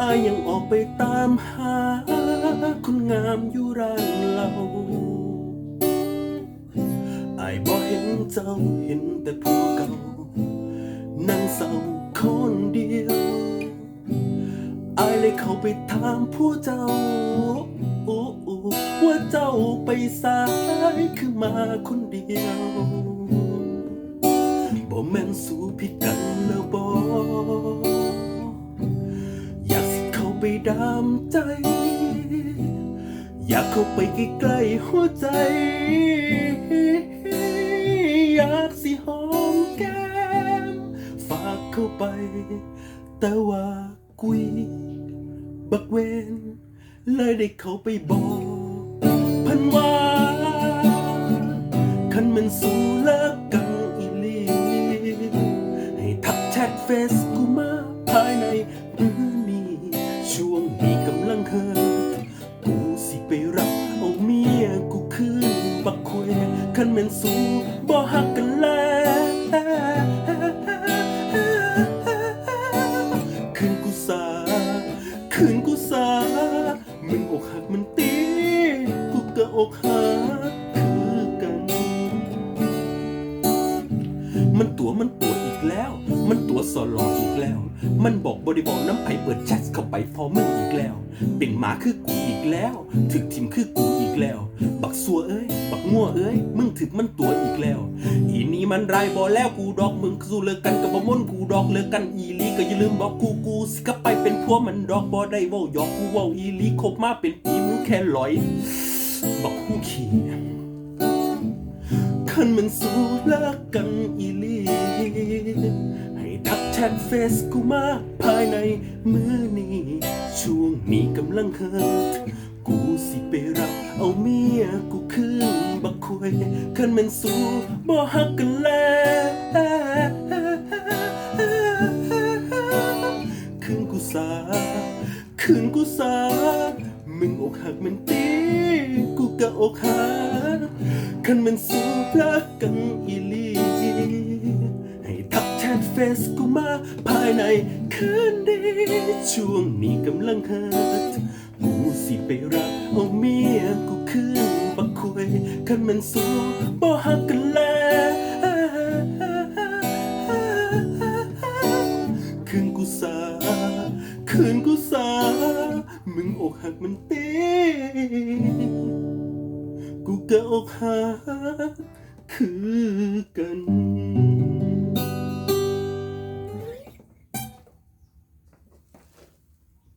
อายยังออกไปตามหา คนงามอยู่ร้านเราอายบ่เห็นเจ้าเห็นแต่ผู้เก่า นั่งเศร้าคนเดียวอายเลยเข้าไปถามผู้เจ้าว่าเจ้าไปสายคือมาคนเดียวบ่แม่นสู้ผิดกัน ดามใจ อยากเข้าไปใกล้ๆหัวใจ อยากสิหอมแก้ม ฝากเข้าไป แต่ว่ากุย บักเวนเลยได้เข้าไปบอกพันว่าคันมันสู้เลิกกันอีลีให้ทักแชทเฟซ ควยคันแมันสู้บ่ฮักกันแล้วคืนกูสาคืนกูสามึงอกหักมันตีกูก็อกหักคือกัน มันตัวมันตัวอีกแล้ว มันตัวสอลออีกแล้ว มันบอกบริบอกน้ำไอเปิดแชทเข้าไปพอมึงอีกแล้ว เป็นหมาคือกูอีกแล้ว ถึกทิมคือกูอีกแล้ว บักสัวเอ้ย งัวเอ้ยมึงถึกมันตัวอีกแล้ว อีนี่มันไรบอแล้วกูดอกมึงสู้เลิกกันกับบ่มนกูดอกเลิกกันอีลีก็อย่าลืมบอกกูกูสิกับไปเป็นผัวมันดอกบ่ได้เว้าหยอกกูเว้าอีลีคบมาเป็นปีมึงแค่ลอยบักคู่ขี้คันมันสู้เลิกกันอีลีให้ทักแชทเฟซกูมาภายในมือนี้ช่วงนี้กำลังเฮิร์ตกูสิไป คันมันสูบ่ฮักกันแล้วคืนกูสาคืนกูสามึงอกหักมันตีกูก็อกหักคันมันสู้รักกันอีลีให้ทักแชทเฟซกูมาภายในคืนนี้ช่วงนี้กำลังเฮิตกูสิไปรักเอาเมียกูคืนบักคุยคันมันสูาคืนกูสา มึงอกหักมันตีกูก็อกหักคือกัน